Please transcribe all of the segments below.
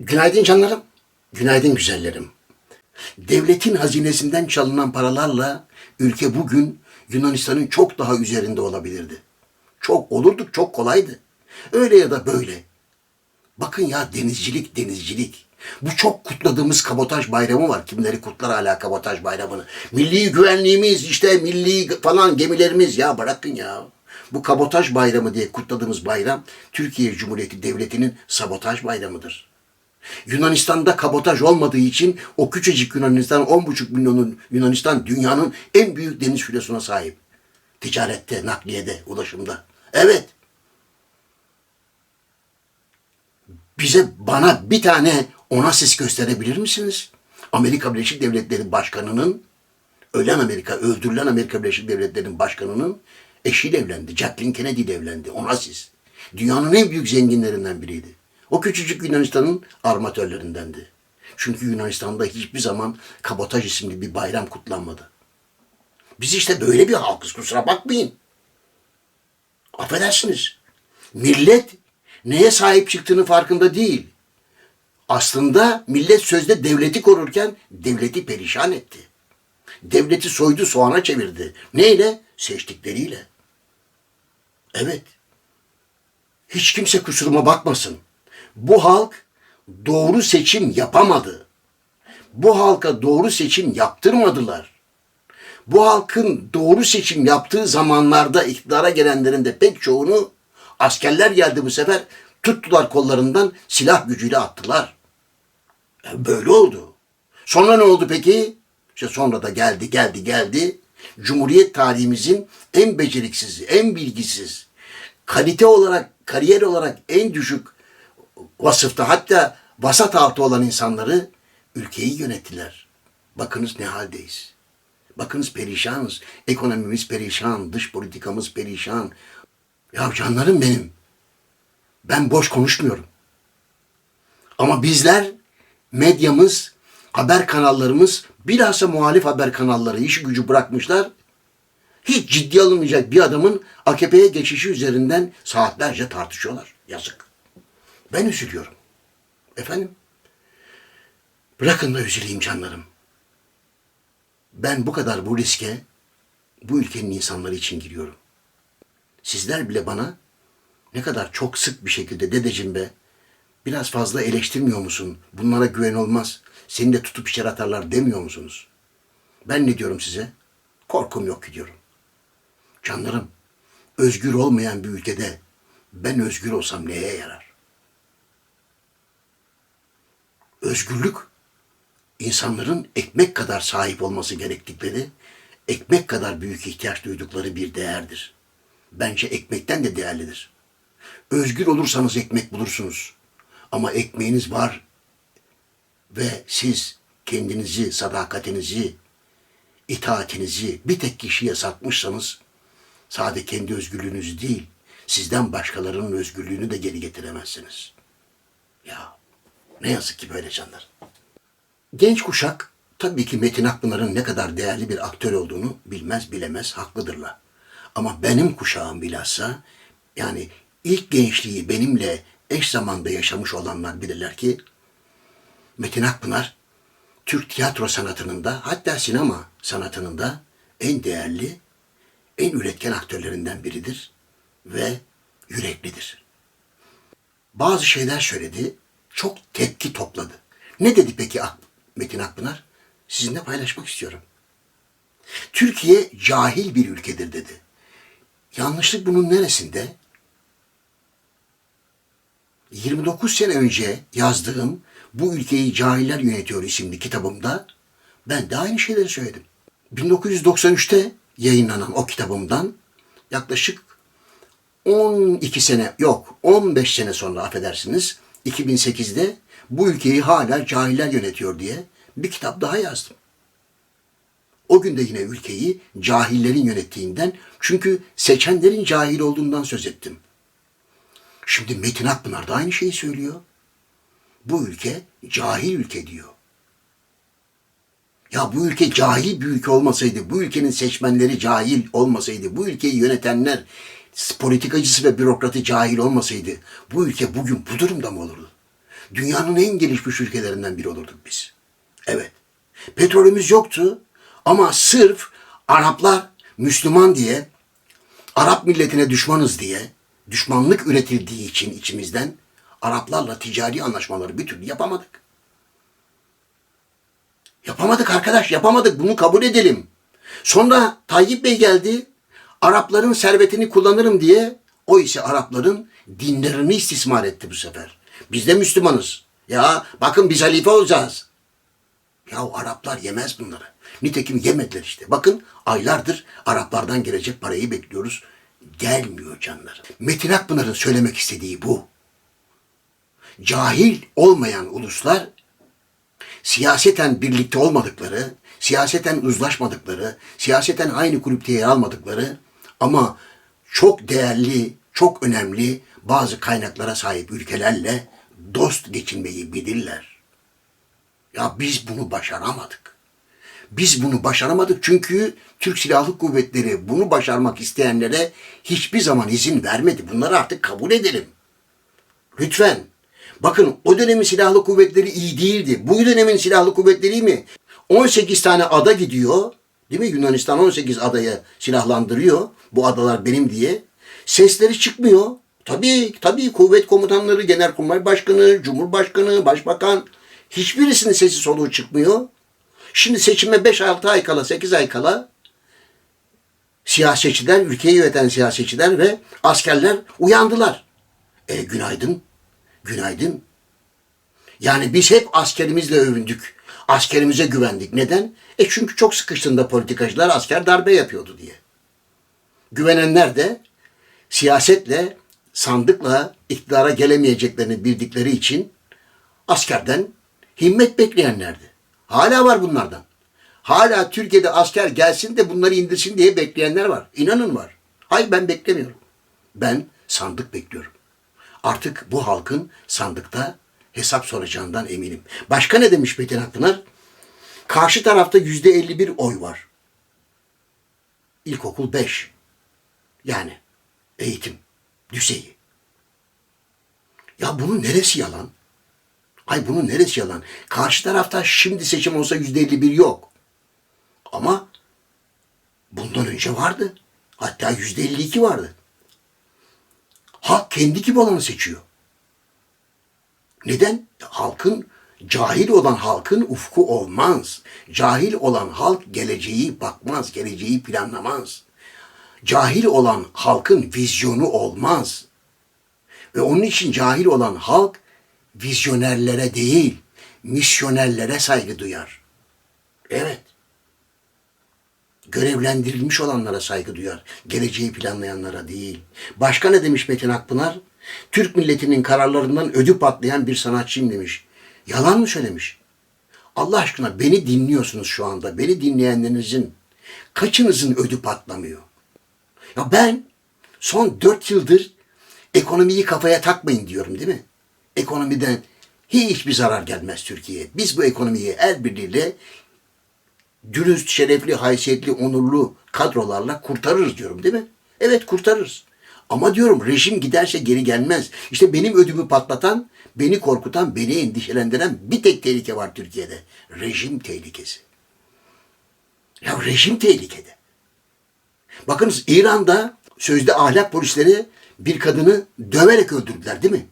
Günaydın canlarım. Günaydın güzellerim. Devletin hazinesinden çalınan paralarla ülke bugün Yunanistan'ın çok daha üzerinde olabilirdi. Çok olurduk, çok kolaydı. Öyle ya da böyle. Bakın ya denizcilik, denizcilik. Bu çok kutladığımız kabotaj bayramı var. Kimleri kutlar hala kabotaj bayramını. Milli güvenliğimiz, işte milli falan gemilerimiz. Ya bırakın ya. Bu kabotaj bayramı diye kutladığımız bayram Türkiye Cumhuriyeti Devleti'nin sabotaj bayramıdır. Yunanistan'da kabotaj olmadığı için o küçücük Yunanistan 10,5 milyonun Yunanistan dünyanın en büyük deniz filosuna sahip. Ticarette, nakliyede, ulaşımda. Evet. Bize bana bir tane Onassis gösterebilir misiniz? Amerika Birleşik Devletleri Başkanı'nın ölen Amerika, öldürülen Amerika Birleşik Devletleri'nin başkanının eşiyle evlendi. Jacqueline Kennedy ile evlendi. Onassis. Dünyanın en büyük zenginlerinden biriydi. O küçücük Yunanistan'ın armatörlerindendi. Çünkü Yunanistan'da hiçbir zaman kabotaj isimli bir bayram kutlanmadı. Biz işte böyle bir halkız kusura bakmayın. Affedersiniz. Millet neye sahip çıktığını farkında değil. Aslında millet sözde devleti korurken devleti perişan etti. Devleti soydu soğana çevirdi. Neyle? Seçtikleriyle. Evet. Hiç kimse kusuruma bakmasın. Bu halk doğru seçim yapamadı. Bu halka doğru seçim yaptırmadılar. Bu halkın doğru seçim yaptığı zamanlarda iktidara gelenlerin de pek çoğunu askerler geldi bu sefer tuttular kollarından silah gücüyle attılar. E, Böyle oldu. Sonra ne oldu peki? İşte sonra da geldi geldi geldi. Cumhuriyet tarihimizin en beceriksiz, en bilgisiz, kalite olarak, kariyer olarak en düşük vasıfta hatta vasat altı olan insanları ülkeyi yönettiler. Bakınız ne haldeyiz. Bakınız perişanız. Ekonomimiz perişan, dış politikamız perişan. Ya canlarım benim. Ben boş konuşmuyorum. Ama bizler medyamız, haber kanallarımız, bilhassa muhalif haber kanalları işi gücü bırakmışlar. Hiç ciddi alınmayacak bir adamın AKP'ye geçişi üzerinden saatlerce tartışıyorlar. Yazık. Ben üzülüyorum. Efendim? Bırakın da üzüleyim canlarım. Ben bu kadar bu riske bu ülkenin insanları için giriyorum. Sizler bile bana ne kadar çok sık bir şekilde dedeciğim be biraz fazla eleştirmiyor musun? Bunlara güven olmaz. Seni de tutup içeri atarlar demiyor musunuz? Ben ne diyorum size? Korkum yok ki diyorum. Canlarım, özgür olmayan bir ülkede ben özgür olsam neye yarar? Özgürlük insanların ekmek kadar sahip olması gerektikleri, ekmek kadar büyük ihtiyaç duydukları bir değerdir. Bence ekmekten de değerlidir. Özgür olursanız ekmek bulursunuz. Ama ekmeğiniz var ve siz kendinizi, sadakatinizi, itaatinizi bir tek kişiye satmışsanız sadece kendi özgürlüğünüzü değil, sizden başkalarının özgürlüğünü de geri getiremezsiniz. Ya ne yazık ki böyle canlar. Genç kuşak tabii ki Metin Akpınar'ın ne kadar değerli bir aktör olduğunu bilmez bilemez haklıdırlar. Ama benim kuşağım bilhassa yani ilk gençliği benimle eş zamanda yaşamış olanlar bilirler ki Metin Akpınar Türk tiyatro sanatının da hatta sinema sanatının da en değerli, en üretken aktörlerinden biridir ve yüreklidir. Bazı şeyler söyledi, çok tepki topladı. Ne dedi peki Metin Akpınar? Sizinle paylaşmak istiyorum. Türkiye cahil bir ülkedir dedi. Yanlışlık bunun neresinde? 29 sene önce yazdığım Bu Ülkeyi Cahiller Yönetiyor isimli kitabımda ben de aynı şeyleri söyledim. 1993'te yayınlanan o kitabımdan yaklaşık 12 sene yok 15 sene sonra affedersiniz 2008'de bu ülkeyi hala cahiller yönetiyor diye bir kitap daha yazdım. O gün de yine ülkeyi cahillerin yönettiğinden çünkü seçenlerin cahil olduğundan söz ettim. Şimdi Metin Akpınar da aynı şeyi söylüyor. Bu ülke cahil ülke diyor. Ya bu ülke cahil bir ülke olmasaydı, bu ülkenin seçmenleri cahil olmasaydı, bu ülkeyi yönetenler politikacısı ve bürokratı cahil olmasaydı bu ülke bugün bu durumda mı olurdu? Dünyanın en gelişmiş ülkelerinden biri olurduk biz. Evet. Petrolümüz yoktu ama sırf Araplar Müslüman diye, Arap milletine düşmanız diye, düşmanlık üretildiği için içimizden Araplarla ticari anlaşmaları bir türlü yapamadık. Yapamadık arkadaş, yapamadık. Bunu kabul edelim. Sonra Tayyip Bey geldi. Arapların servetini kullanırım diye o ise Arapların dinlerini istismar etti bu sefer. Biz de Müslümanız. Ya bakın biz halife olacağız. Ya Araplar yemez bunları. Nitekim yemediler işte. Bakın aylardır Araplardan gelecek parayı bekliyoruz. Gelmiyor canlar. Metin Akpınar'ın söylemek istediği bu. Cahil olmayan uluslar siyaseten birlikte olmadıkları, siyaseten uzlaşmadıkları, siyaseten aynı kulüpte yer almadıkları ama çok değerli, çok önemli bazı kaynaklara sahip ülkelerle dost geçinmeyi bilirler. Ya biz bunu başaramadık. Biz bunu başaramadık çünkü Türk Silahlı Kuvvetleri bunu başarmak isteyenlere hiçbir zaman izin vermedi. Bunları artık kabul edelim. Lütfen. Bakın o dönemin silahlı kuvvetleri iyi değildi. Bu dönemin silahlı kuvvetleri mi? 18 tane ada gidiyor. Değil mi? Yunanistan 18 adaya silahlandırıyor. Bu adalar benim diye. Sesleri çıkmıyor. Tabii, tabii kuvvet komutanları, genelkurmay başkanı, cumhurbaşkanı, başbakan hiçbirisinin sesi soluğu çıkmıyor. Şimdi seçime 5-6 ay kala, 8 ay kala siyasetçiler, ülkeyi yöneten siyasetçiler ve askerler uyandılar. E günaydın. Günaydın. Yani biz hep askerimizle övündük. Askerimize güvendik. Neden? E çünkü çok sıkıştığında politikacılar asker darbe yapıyordu diye. Güvenenler de siyasetle, sandıkla iktidara gelemeyeceklerini bildikleri için askerden himmet bekleyenlerdi. Hala var bunlardan. Hala Türkiye'de asker gelsin de bunları indirsin diye bekleyenler var. İnanın var. Hayır ben beklemiyorum. Ben sandık bekliyorum. Artık bu halkın sandıkta hesap soracağından eminim. Başka ne demiş Metin Akpınar? Karşı tarafta yüzde 51 oy var. İlkokul 5. Yani eğitim düzeyi. Ya bunun neresi yalan? Ay bunun neresi yalan? Karşı tarafta şimdi seçim olsa yüzde 51 yok. Ama bundan önce vardı. Hatta yüzde 52 vardı. Halk kendi gibi olanı seçiyor. Neden? Halkın, cahil olan halkın ufku olmaz. Cahil olan halk geleceği bakmaz, geleceği planlamaz. Cahil olan halkın vizyonu olmaz. Ve onun için cahil olan halk vizyonerlere değil, misyonerlere saygı duyar. Evet. Görevlendirilmiş olanlara saygı duyar. Geleceği planlayanlara değil. Başka ne demiş Metin Akpınar? Türk milletinin kararlarından ödü patlayan bir sanatçıyım demiş. Yalan mı söylemiş? Allah aşkına beni dinliyorsunuz şu anda. Beni dinleyenlerinizin kaçınızın ödü patlamıyor? Ya ben son dört yıldır ekonomiyi kafaya takmayın diyorum değil mi? Ekonomiden hiçbir zarar gelmez Türkiye'ye. Biz bu ekonomiyi el birliğiyle dürüst, şerefli, haysiyetli, onurlu kadrolarla kurtarırız diyorum değil mi? Evet kurtarırız. Ama diyorum rejim giderse geri gelmez. İşte benim ödümü patlatan, beni korkutan, beni endişelendiren bir tek tehlike var Türkiye'de. Rejim tehlikesi. Ya rejim tehlikede. Bakınız İran'da sözde ahlak polisleri bir kadını döverek öldürdüler değil mi?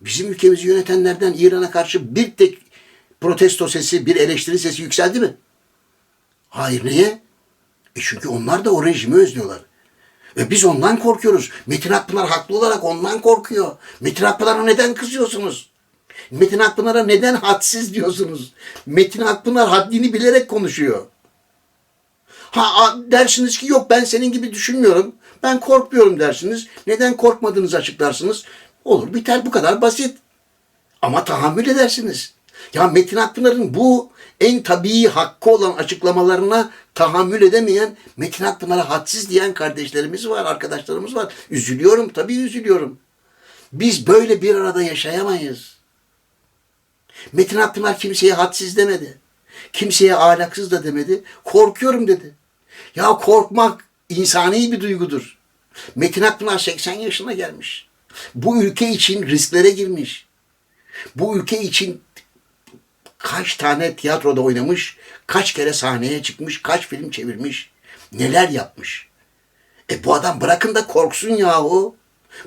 Bizim ülkemizi yönetenlerden İran'a karşı bir tek protesto sesi, bir eleştiri sesi yükseldi mi? Hayır niye? E çünkü onlar da o rejimi özlüyorlar. Ve biz ondan korkuyoruz. Metin Akpınar haklı olarak ondan korkuyor. Metin Akpınar'a neden kızıyorsunuz? Metin Akpınar'a neden hadsiz diyorsunuz? Metin Akpınar haddini bilerek konuşuyor. Ha dersiniz ki yok ben senin gibi düşünmüyorum. Ben korkmuyorum dersiniz. Neden korkmadığınızı açıklarsınız. Olur biter bu kadar basit. Ama tahammül edersiniz. Ya Metin Akpınar'ın bu en tabii hakkı olan açıklamalarına tahammül edemeyen Metin Akpınar'a hadsiz diyen kardeşlerimiz var, arkadaşlarımız var. Üzülüyorum, tabii üzülüyorum. Biz böyle bir arada yaşayamayız. Metin Akpınar kimseye hadsiz demedi. Kimseye ahlaksız da demedi. Korkuyorum dedi. Ya korkmak insani bir duygudur. Metin Akpınar 80 yaşına gelmiş. Bu ülke için risklere girmiş. Bu ülke için kaç tane tiyatroda oynamış, kaç kere sahneye çıkmış, kaç film çevirmiş, neler yapmış. E bu adam bırakın da korksun yahu.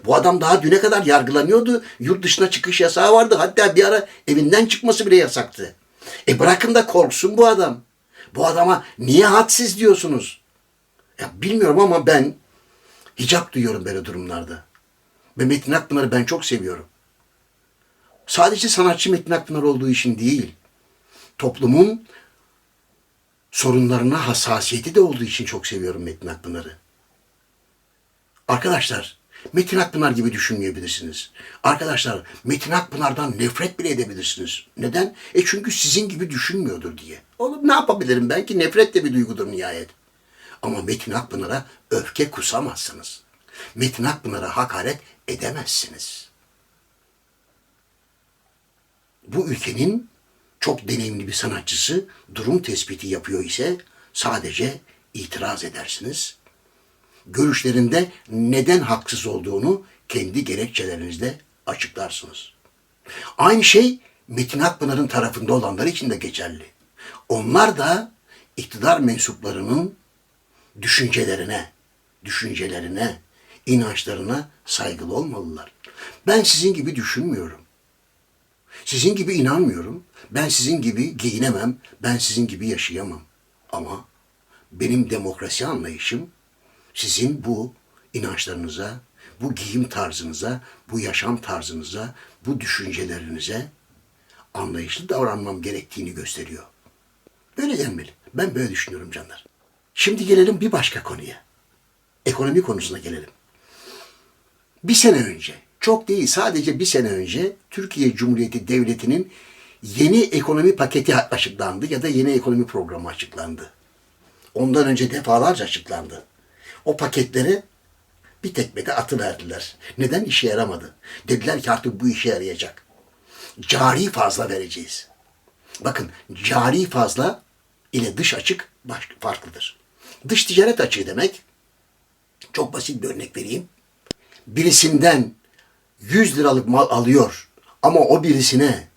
Bu adam daha düne kadar yargılanıyordu. Yurt dışına çıkış yasağı vardı. Hatta bir ara evinden çıkması bile yasaktı. E bırakın da korksun bu adam. Bu adama niye hadsiz diyorsunuz? Ya bilmiyorum ama ben hicap duyuyorum böyle durumlarda. Ve Metin Akpınar'ı ben çok seviyorum. Sadece sanatçı Metin Akpınar olduğu için değil, toplumun sorunlarına hassasiyeti de olduğu için çok seviyorum Metin Akpınar'ı. Arkadaşlar, Metin Akpınar gibi düşünmeyebilirsiniz. Arkadaşlar, Metin Akpınar'dan nefret bile edebilirsiniz. Neden? E çünkü sizin gibi düşünmüyordur diye. Oğlum ne yapabilirim? Belki nefret de bir duygudur nihayet. Ama Metin Akpınar'a öfke kusamazsınız. Metin Akpınar'a hakaret edemezsiniz. Bu ülkenin çok deneyimli bir sanatçısı durum tespiti yapıyor ise sadece itiraz edersiniz. Görüşlerinde neden haksız olduğunu kendi gerekçelerinizle açıklarsınız. Aynı şey Metin Akpınar'ın tarafında olanlar için de geçerli. Onlar da iktidar mensuplarının düşüncelerine, düşüncelerine, inançlarına saygılı olmalılar. Ben sizin gibi düşünmüyorum. Sizin gibi inanmıyorum. Ben sizin gibi giyinemem. Ben sizin gibi yaşayamam. Ama benim demokrasi anlayışım sizin bu inançlarınıza, bu giyim tarzınıza, bu yaşam tarzınıza, bu düşüncelerinize anlayışlı davranmam gerektiğini gösteriyor. Böyle denmeli. Ben böyle düşünüyorum canlar. Şimdi gelelim bir başka konuya. Ekonomi konusuna gelelim. Bir sene önce, çok değil sadece bir sene önce Türkiye Cumhuriyeti Devleti'nin yeni ekonomi paketi açıklandı ya da yeni ekonomi programı açıklandı. Ondan önce defalarca açıklandı. O paketleri bir tekmede atıverdiler. Neden işe yaramadı? Dediler ki artık bu işe yarayacak. Cari fazla vereceğiz. Bakın cari fazla ile dış açık farklıdır. Dış ticaret açığı demek, çok basit bir örnek vereyim. Birisinden 100 liralık mal alıyor ama o birisine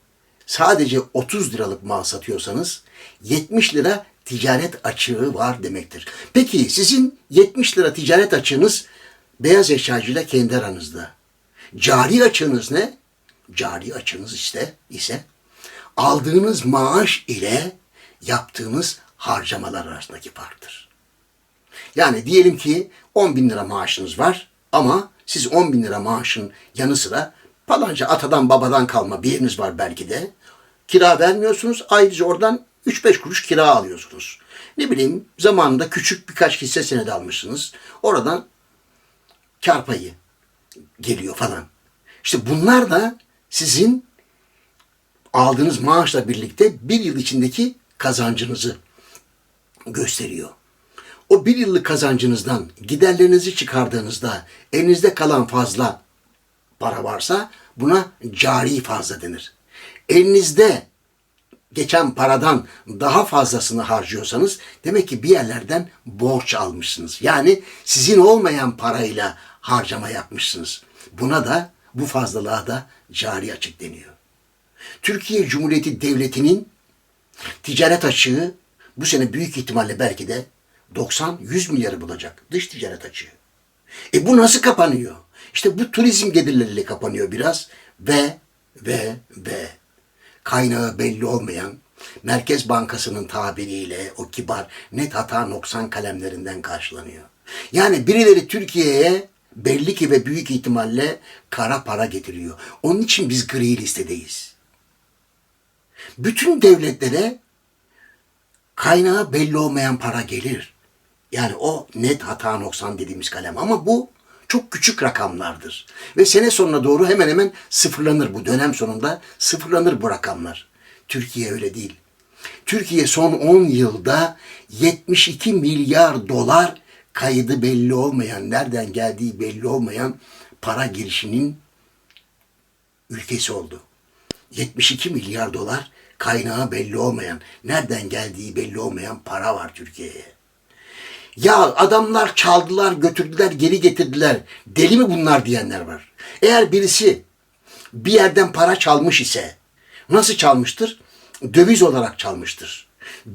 sadece 30 liralık mal satıyorsanız 70 lira ticaret açığı var demektir. Peki sizin 70 lira ticaret açığınız beyaz eşyacıyla kendi aranızda. Cari açığınız ne? Cari açığınız işte ise aldığınız maaş ile yaptığınız harcamalar arasındaki farktır. Yani diyelim ki 10 bin lira maaşınız var ama siz 10 bin lira maaşın yanı sıra falanca atadan babadan kalma bir yeriniz var belki de. Kira vermiyorsunuz. Ayrıca oradan 3-5 kuruş kira alıyorsunuz. Ne bileyim zamanında küçük birkaç hisse senedi almışsınız. Oradan kar payı geliyor falan. İşte bunlar da sizin aldığınız maaşla birlikte bir yıl içindeki kazancınızı gösteriyor. O bir yıllık kazancınızdan giderlerinizi çıkardığınızda elinizde kalan fazla para varsa buna cari fazla denir. Elinizde geçen paradan daha fazlasını harcıyorsanız demek ki bir yerlerden borç almışsınız. Yani sizin olmayan parayla harcama yapmışsınız. Buna da bu fazlalığa da cari açık deniyor. Türkiye Cumhuriyeti Devleti'nin ticaret açığı bu sene büyük ihtimalle belki de 90-100 milyarı bulacak dış ticaret açığı. E bu nasıl kapanıyor? İşte bu turizm gelirleriyle kapanıyor biraz ve ve ve kaynağı belli olmayan Merkez Bankası'nın tabiriyle o kibar net hata noksan kalemlerinden karşılanıyor. Yani birileri Türkiye'ye belli ki ve büyük ihtimalle kara para getiriyor. Onun için biz gri listedeyiz. Bütün devletlere kaynağı belli olmayan para gelir. Yani o net hata noksan dediğimiz kalem ama bu çok küçük rakamlardır. Ve sene sonuna doğru hemen hemen sıfırlanır bu dönem sonunda sıfırlanır bu rakamlar. Türkiye öyle değil. Türkiye son 10 yılda 72 milyar dolar kaydı belli olmayan, nereden geldiği belli olmayan para girişinin ülkesi oldu. 72 milyar dolar kaynağı belli olmayan, nereden geldiği belli olmayan para var Türkiye'ye. Ya adamlar çaldılar, götürdüler, geri getirdiler. Deli mi bunlar diyenler var. Eğer birisi bir yerden para çalmış ise nasıl çalmıştır? Döviz olarak çalmıştır.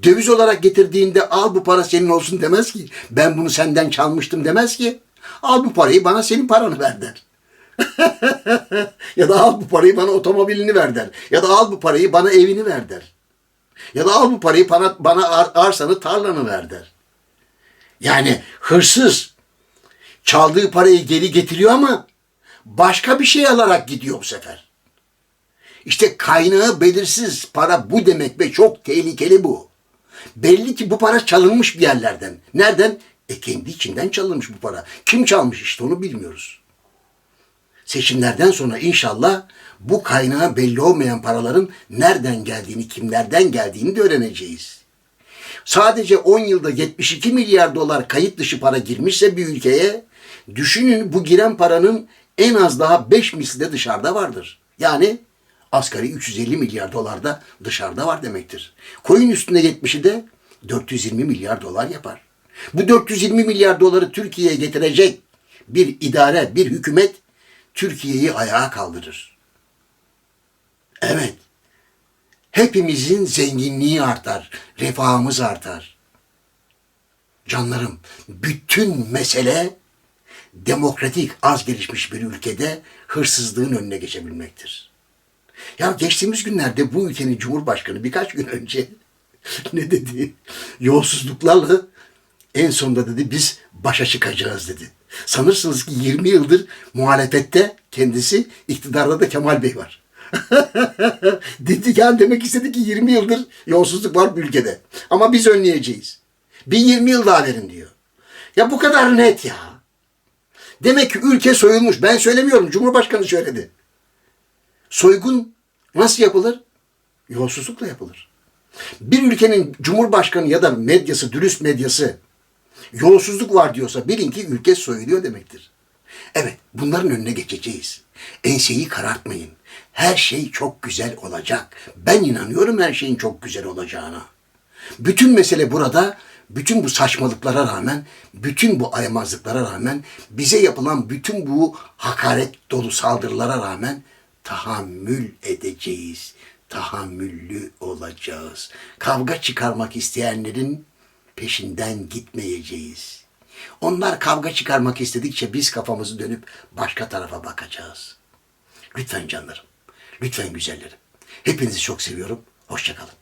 Döviz olarak getirdiğinde al bu para senin olsun demez ki. Ben bunu senden çalmıştım demez ki. Al bu parayı bana senin paranı ver der. ya da al bu parayı bana otomobilini ver der. Ya da al bu parayı bana evini ver der. Ya da al bu parayı bana, bana ar- arsanı tarlanı ver der. Yani hırsız çaldığı parayı geri getiriyor ama başka bir şey alarak gidiyor bu sefer. İşte kaynağı belirsiz para bu demek ve çok tehlikeli bu. Belli ki bu para çalınmış bir yerlerden. Nereden? E kendi içinden çalınmış bu para. Kim çalmış işte onu bilmiyoruz. Seçimlerden sonra inşallah bu kaynağı belli olmayan paraların nereden geldiğini, kimlerden geldiğini de öğreneceğiz. Sadece 10 yılda 72 milyar dolar kayıt dışı para girmişse bir ülkeye, düşünün bu giren paranın en az daha 5 misli de dışarıda vardır. Yani asgari 350 milyar dolar da dışarıda var demektir. Koyun üstüne 70'i de 420 milyar dolar yapar. Bu 420 milyar doları Türkiye'ye getirecek bir idare, bir hükümet Türkiye'yi ayağa kaldırır. Evet. Hepimizin zenginliği artar, refahımız artar. Canlarım, bütün mesele demokratik, az gelişmiş bir ülkede hırsızlığın önüne geçebilmektir. Ya geçtiğimiz günlerde bu ülkenin Cumhurbaşkanı birkaç gün önce ne dedi? Yolsuzluklarla en sonunda dedi biz başa çıkacağız dedi. Sanırsınız ki 20 yıldır muhalefette kendisi iktidarda da Kemal Bey var. dedi yani demek istedi ki 20 yıldır yolsuzluk var bu ülkede. Ama biz önleyeceğiz. Bir 20 yıl daha verin diyor. Ya bu kadar net ya. Demek ki ülke soyulmuş. Ben söylemiyorum. Cumhurbaşkanı söyledi. Soygun nasıl yapılır? Yolsuzlukla yapılır. Bir ülkenin cumhurbaşkanı ya da medyası, dürüst medyası yolsuzluk var diyorsa bilin ki ülke soyuluyor demektir. Evet, bunların önüne geçeceğiz. Enseyi karartmayın. Her şey çok güzel olacak. Ben inanıyorum her şeyin çok güzel olacağına. Bütün mesele burada, bütün bu saçmalıklara rağmen, bütün bu aymazlıklara rağmen, bize yapılan bütün bu hakaret dolu saldırılara rağmen tahammül edeceğiz. Tahammüllü olacağız. Kavga çıkarmak isteyenlerin peşinden gitmeyeceğiz. Onlar kavga çıkarmak istedikçe biz kafamızı dönüp başka tarafa bakacağız. Lütfen canlarım, lütfen güzellerim. Hepinizi çok seviyorum. Hoşçakalın.